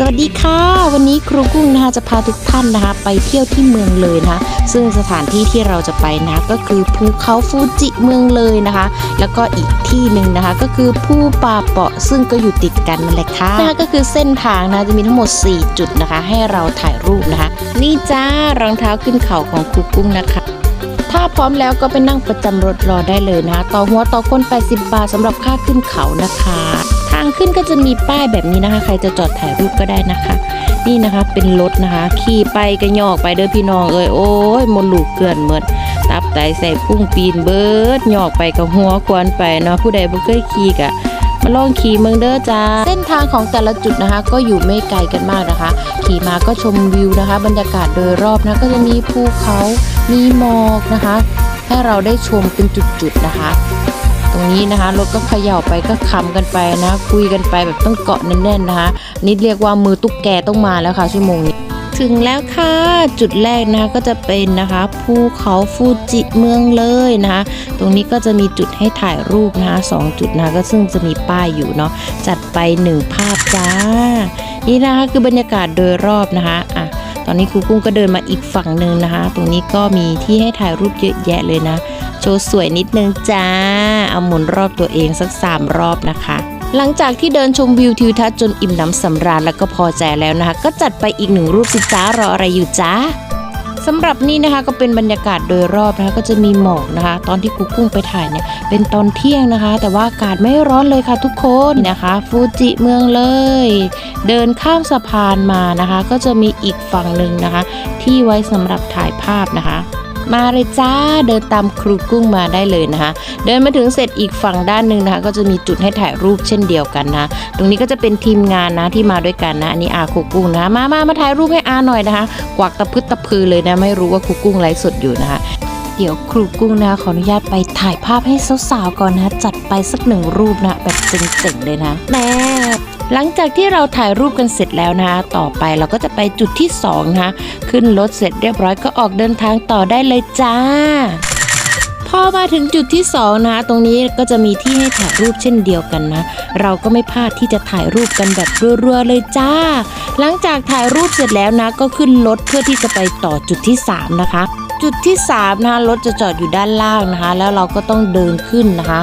สวัสดีค่ะ วันนี้ครูกุ้งนะคะจะพาทุกท่านนะคะ ไปเที่ยวที่เมืองเลยนะคะ ซึ่งสถานที่ที่เราจะไปนะก็คือภูเขาฟูจิเมืองเลยนะคะ แล้วก็อีกที่หนึ่งนะคะ ก็คือภูป่าเปาะซึ่งก็อยู่ติดกันนั่นแหละค่ะนะคะก็คือเส้นทางนะจะมีทั้งหมด 4 จุดนะคะ ให้เราถ่ายรูปนะคะ นี่จ้ารองเท้าขึ้นเขาของครูกุ้งนะคะถ้าพร้อมแล้วก็ไปนั่งประจำรถรอได้เลยนะคะต่อหัวต่อคน 80 บาทสำหรับค่าขึ้นเขานะคะางขึ้นก็จะมีป้ายแบบนี้นะคะ ใครจะจอดถ่ายรูปก็ได้นะคะ นี่นะคะเป็นรถนะคะ ขี่ไปกระยอกไปเด้อพี่น้องเอ้ยโอ้ยมนลูกเกลื่อนเมดตับไตใส่พุ่งปีนเบิดหยอกไปกับหัวควนไปเนาะผู้ใดบ่เคยขี่กะมาลองขี่เมืองเด้อจ้าเส้นทางของแต่ละจุดนะคะ ก็อยู่ไม่ไกลกันมากนะคะ ขี่มาก็ชมวิวนะคะ บรรยากาศโดยรอบนะก็จะมีภูเขามีหมอกนะคะ ให้เราได้ชมเป็นจุดๆนะคะ รงนี้นะคะรถก็เขย่าไปก็คำกันไปนะ คุยกันไปแบบต้องเกาะแน่นๆนะคะนี่เรียกว่ามือตุ๊กแกต้องมาแล้วค่ะชั่วโมงนี้ถึงแล้วค่ะ จุดแรกนะคะก็จะเป็นนะคะภูเขาฟูจิเมืองเลยนะคะตรงนี้ก็จะมีจุดให้ถ่ายรูปนะคะสองจุดนะคะก็ซึ่งจะมีป้ายอยู่เนาะจัดไปหนึ่งภาพจ้า นี่นะคะคือบรรยากาศโดยรอบนะคะอะตอนนี้ครูกุ้งก็เดินมาอีกฝั่งหนึ่งนะคะ ตรงนี้ก็มีที่ให้ถ่ายรูปเยอะแยะเลยนะ โชว์สวยนิดนึงจ้า เอาหมุนรอบตัวเองสักสามรอบนะคะ หลังจากที่เดินชมวิวทิวทัศน์จนอิ่มน้ำสำราญแล้วก็พอใจแล้วนะคะ ก็จัดไปอีกหนึ่งรูปสิจ้ารออะไรอยู่จ้าสำหรับนี่นะคะก็เป็นบรรยากาศโดยรอบนะคะก็จะมีหมอกนะคะ ตอนที่กุ๊กกุ้งไปถ่ายเนี่ยเป็นตอนเที่ยงนะคะ แต่ว่าอากาศไม่ร้อนเลยค่ะทุกคนนี่นะคะ ฟูจิเมืองเลย เดินข้ามสะพานมานะคะ ก็จะมีอีกฝั่งหนึ่งนะคะ ที่ไว้สำหรับถ่ายภาพนะคะ มาเลยจ้าเดินตามครูกุ้งมาได้เลยนะคะ เดินมาถึงเสร็จอีกฝั่งด้านหนึ่งนะคะ ก็จะมีจุดให้ถ่ายรูปเช่นเดียวกันนะ ตรงนี้ก็จะเป็นทีมงานนะที่มาด้วยกันนะอันนี้อาครูกุ้งนะมามามาถ่ายรูปให้อาหน่อยนะคะ กวักตะพึดตะพือเลยนะไม่รู้ว่าครูกุ้งไลฟ์สดอยู่นะคะเดี๋ยวครูกุ้งนะขออนุญาตไปถ่ายภาพให้สาวๆก่อนนะ จัดไปสักหนึ่งรูปนะ แบบเจ๋งๆเลยนะแม่ หลังจากที่เราถ่ายรูปกันเสร็จแล้วนะคะต่อไปเราก็จะไปจุดที่สองนะคะขึ้นรถเสร็จเรียบร้อยก็ออกเดินทางต่อได้เลยจ้าพอมาถึงจุดที่2นะคะตรงนี้ก็จะมีที่ให้ถ่ายรูปเช่นเดียวกันนะ เราก็ไม่พลาดที่จะถ่ายรูปกันแบบรัวๆเลยจ้า หลังจากถ่ายรูปเสร็จแล้วนะก็ขึ้นรถเพื่อที่จะไปต่อจุดที่ 3 นะคะ จุดที่ 3 นะคะรถจะจอดอยู่ด้านล่างนะคะ แล้วเราก็ต้องเดินขึ้นนะคะ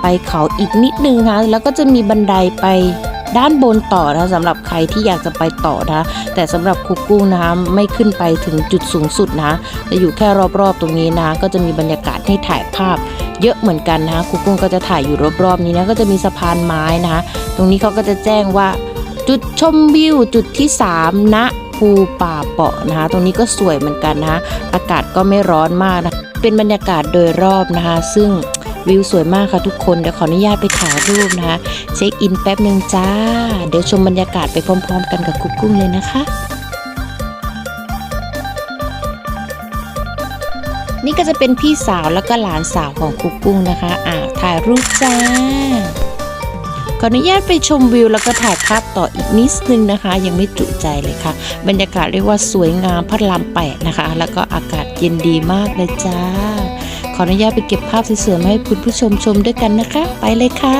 ไปเขาอีกนิดนึงนะคะแล้วก็จะมีบันไดไป ด้านบนต่อนะสำหรับใครที่อยากจะไปต่อนะแต่สำหรับคุกกุ้งนะคะไม่ขึ้นไปถึงจุดสูงสุดนะจะอยู่แค่รอบๆตรงนี้นะก็จะมีบรรยากาศให้ถ่ายภาพเยอะเหมือนกันนะคะครูกุ้งก็จะถ่ายอยู่รอบๆนี้นะก็จะมีสะพานไม้นะคะตรงนี้เขาก็จะแจ้งว่าจุดชมวิวจุดที่3ณภูป่าเปาะนะคะตรงนี้ก็สวยเหมือนกันนะอากาศก็ไม่ร้อนมากนะเป็นบรรยากาศโดยรอบนะคะ ซึ่ง วิวสวยมากค่ะทุกคน เดี๋ยวขออนุญาตไปถ่ายรูปนะคะ เช็คอินแป๊บหนึ่งจ้า เดี๋ยวชมบรรยากาศไปพร้อม ๆ กันกับคุกกุ้งเลยนะคะนี่ก็จะเป็นพี่สาวแล้วก็หลานสาวของคุกกุ้งนะคะ อ่าถ่ายรูปจ้า ขออนุญาตไปชมวิวแล้วก็ถ่ายภาพต่ออีกนิดนึงนะคะ ยังไม่จุใจเลยค่ะ บรรยากาศเรียกว่าสวยงามพัดลมแปดนะคะ แล้วก็อากาศเย็นดีมากเลยจ้า ออนุญาตไปเก็บภาพสวยๆมาให้คุณผู้ชมชมด้วยกันนะคะ ไปเลยค่ะ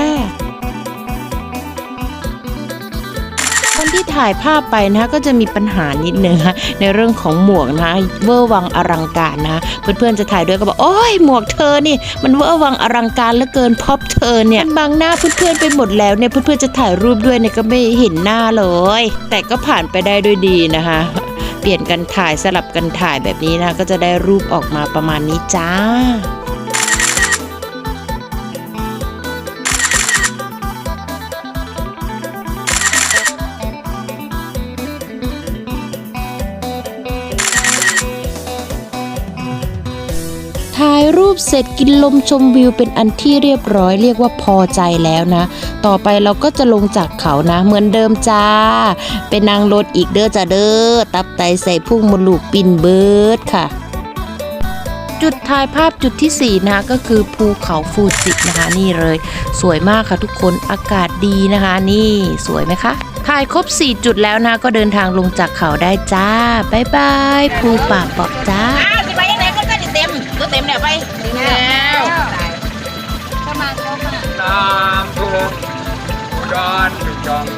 ตอนที่ถ่ายภาพไปนะคะก็จะมีปัญหานิดนึงนะในเรื่องของหมวกนะคะเวอร์วังอลังการนะเพื่อนๆจะถ่ายด้วยก็บอกโอ้ยหมวกเธอนี่ มันเวอร์วังอลังการเหลือเกินพอบเธอเนี่ยบังหน้าเพื่อนๆไปหมดแล้วเนี่ยเพื่อนๆจะถ่ายรูปด้วยเนี่ยก็ไม่เห็นหน้าเลย แต่ก็ผ่านไปได้ด้วยดีนะคะ เปลี่ยนกันถ่ายสลับกันถ่ายแบบนี้นะ ก็จะได้รูปออกมาประมาณนี้จ้า เสร็จกินลมชมวิวเป็นอันที่เรียบร้อยเรียกว่าพอใจแล้วนะ ต่อไปเราก็จะลงจากเขานะ เหมือนเดิมจ้า เป็นนางรถอีกเด้อจ้าเด้อตับไตใส่พุ่งมดลูกปินเบิร์ดค่ะจุดถ่ายภาพจุดที่ 4 นะคะก็คือภูเขาฟูจินะคะนี่เลย สวยมากค่ะทุกคนอากาศดีนะคะ นี่สวยไหมคะถ่ายครบ 4 จุดแล้วนะก็เดินทางลงจากเขาได้จ้า บ๊ายบาย ภูป่าเปาะจ้า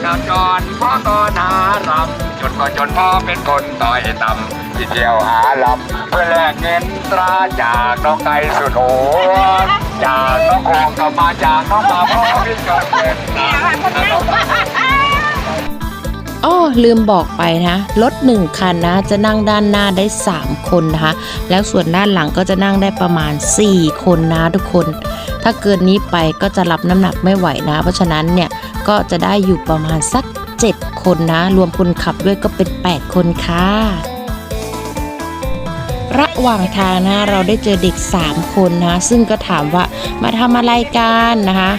น้ำท่อุดรถึงจองจำจรพ่อก็นารำจนก็จนพ่อเป็นคนต่อยต่ำที่เที่ยวหาลำเพื่อแลกเงินตราจากน้องไก่สุดโหดจากน้องคงก็มาจากน้องมาพ่อพี่จนเป็นอ้อลืมบอกไปนะรถหนึ่งคันนะ จะนั่งด้านหน้าได้ 3 คนนะคะ แล้วส่วนด้านหลังก็จะนั่งได้ประมาณ 4 คนนะทุกคน ถ้าเกินนี้ไปก็จะรับน้ำหนักไม่ไหวนะ เพราะฉะนั้นเนี่ย ก็จะได้อยู่ประมาณสัก 7 คนนะ รวมคนขับด้วยก็เป็น 8 คนค่ะ ระหว่างทางนะเราได้เจอเด็ก 3 คนนะ ซึ่งก็ถามว่ามาทำอะไรกันนะคะ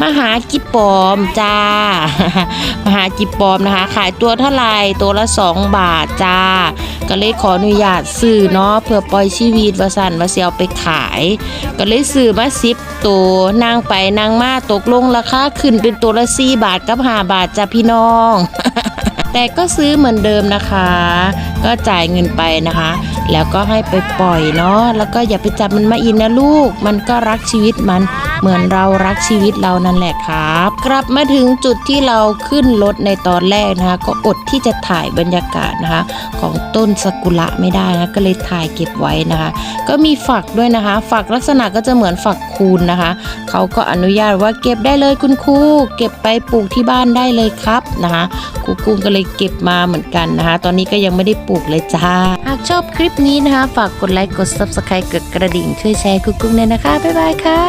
มาหากิบปอมจ้ามาหากิบปอมนะคะ ขายตัวเท่าไหร่ตัวละ 2 บาทจ้า ก็เลยขออนุญาตซื้อเนาะเพื่อปล่อยชีวิตว่าสันว่าเสียวไปขาย ก็เลยซื้อมาสิบตัวนางไปนางมาตกลงราคาขึ้นเป็นตัวละซี่บาทกับ5บาทจ้ะพี่น้อง แต่ก็ซื้อเหมือนเดิมนะคะ ก็จ่ายเงินไปนะคะ แล้วก็ให้ไปปล่อยเนาะแล้วก็อย่าไปจับมันมาอินนะลูก มันก็รักชีวิตมันเหมือนเรารักชีวิตเรานั่นแหละครับ กลับมาถึงจุดที่เราขึ้นรถในตอนแรกนะคะ ก็อดที่จะถ่ายบรรยากาศนะคะ ของต้นซากุระไม่ได้นะก็เลยถ่ายเก็บไว้นะคะ ก็มีฝักด้วยนะคะ ฝักลักษณะก็จะเหมือนฝักคูณนะคะเขาก็อนุญาตว่าเก็บได้เลยคุณครูเก็บไปปลูกที่บ้านได้เลยครับนะคะครูกุ้งก็เลยเก็บมาเหมือนกันนะคะ ตอนนี้ก็ยังไม่ได้ปลูกเลยจ้า หากชอบคลิปนี้นะคะ ฝากกดไลค์กด subscribe กดกระดิ่งช่วยแชร์คุกกุ้งเลยนะคะ บ๊ายบายค่ะ